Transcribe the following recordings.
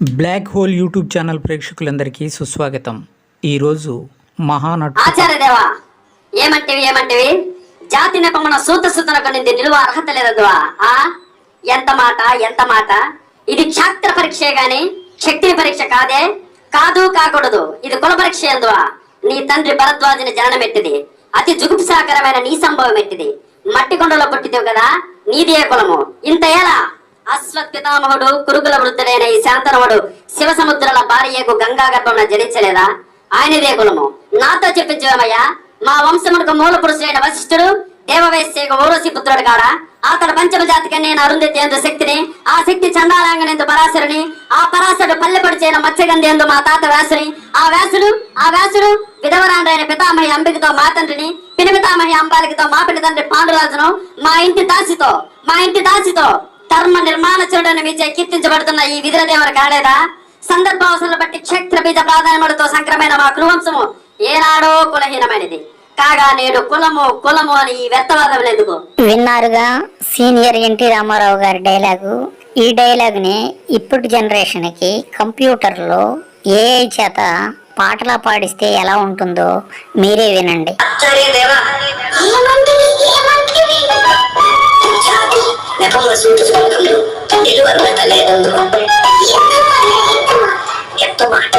Black hole YouTube channel ప్రేక్షకులందరికీ సుస్వాగతం. ఈరోజు మహానటు ఆచార్యదేవా ఏమంటివి ఏమంటివి? జాతి నెపమున సూత సూతన నింది నిలువ అర్హత లేదదువా ఆ? ఎంత మాట ఎంత మాట? ఇది క్షాత్ర పరీక్షే గాని శక్తి పరీక్ష కాదే కాదు కాకూడదు. ఇది కుల పరీక్ష ఎందువా? నీ తండ్రి భరద్వాజుని జననమెట్టిది. అతి జుగుప్సాకరమైన నీ సంభవం ఎట్టిది మట్టి కొండలో పుట్టిదేవు కదా నీదే కులము. ఇంత ఎలా? అశ్వత్ పితామహుడు కురుకుల వృద్ధుడైన ఈ శాంతనవుడు శివ సముద్రాల భార్యకు గంగా గర్భమున జనించలేదా? ఆయనదే కులము నాతో చెప్పించమయ్యా మా వంశమునకు మూల పురుషుడైన వశిష్ఠుడు దేవవేశ్యకు ఊరసి పుత్రుడు కాడా? అతడు పంచమ జాతికి నేను అరుంధతి ఎందు శక్తిని ఆ శక్తి చండాలాంగనందు పరాశరుని ఆ పరాశరుడు పల్లెపడి చేయన మత్స్యగంధి ఎందు మా తాత వ్యాసుని ఆ వ్యాసుడు ఆ వ్యాసుడు విధవరాండైన పితామహి అంబికతో మా తండ్రిని పినిపితామహి అంబాలికతో మా పిని తండ్రి పాండురాజును మా ఇంటి దాసితో మా ఇంటి దాసితో ధర్మ నిర్మాణ చూడని మీచే కీర్తించబడుతున్న ఈ విధులదేవరు కాలేదా సందర్భావసరాలు బట్టి క్షేత్ర బీజ ప్రాధాన్యములతో సంక్రమైన మా కులవంశము ఏనాడో కులహీనమైనది. కాగా నేడు కులము కులము అని ఈ వ్యర్థవాదం ఎందుకు? విన్నారుగా సీనియర్ ఎన్టీ రామారావు గారి డైలాగు? ఈ డైలాగ్ని ఇప్పటి జనరేషన్కి కంప్యూటర్లో ఏఐ చేత పాటలా పాడిస్తే ఎలా ఉంటుందో మీరే వినండి. నెపమున సూటు సూటులు నిలువరుగత లేనందుకు ఎంత మాట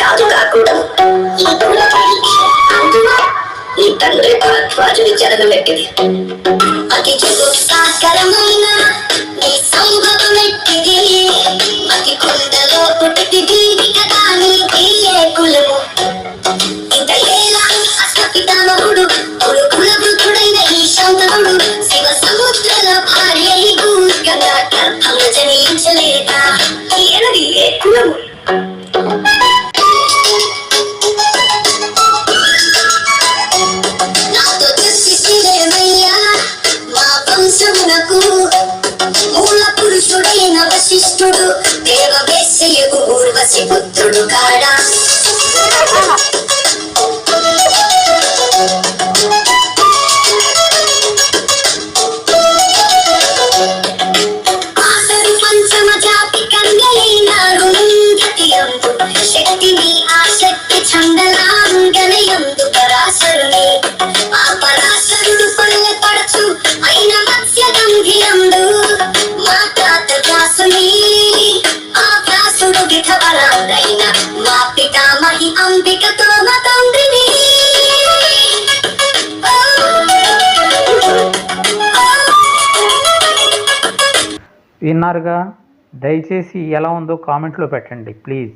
కాదు కాకూడదు ఈ నీ తండ్రి భరద్వాజుని జననం ఎట్టిది అతి జుగుప్సాకరమైన నీ సంభవం అతి కొండలో పుట్టిది గర్భంగ జనించలేదా ఏనది ఏ కులము? పురుషుడైన వశిష్ఠుడు దేవ వేశ్యకు ఊర్వశి పుత్రుడు కాడా? శక్తిని ఆ చందలాంగనయందు పరాశరుని ఆ పరాశరుడు కొల్ల పడచు అయిన మత్స్య గంభీరందు మా తాత వ్యాసుని ఆ వ్యాసుడు విధవరాందైన మా పితామహి అంబికతో మా తండ్రిని. విన్నారుగా? దయచేసి ఎలా ఉందో కామెంట్లో పెట్టండి ప్లీజ్.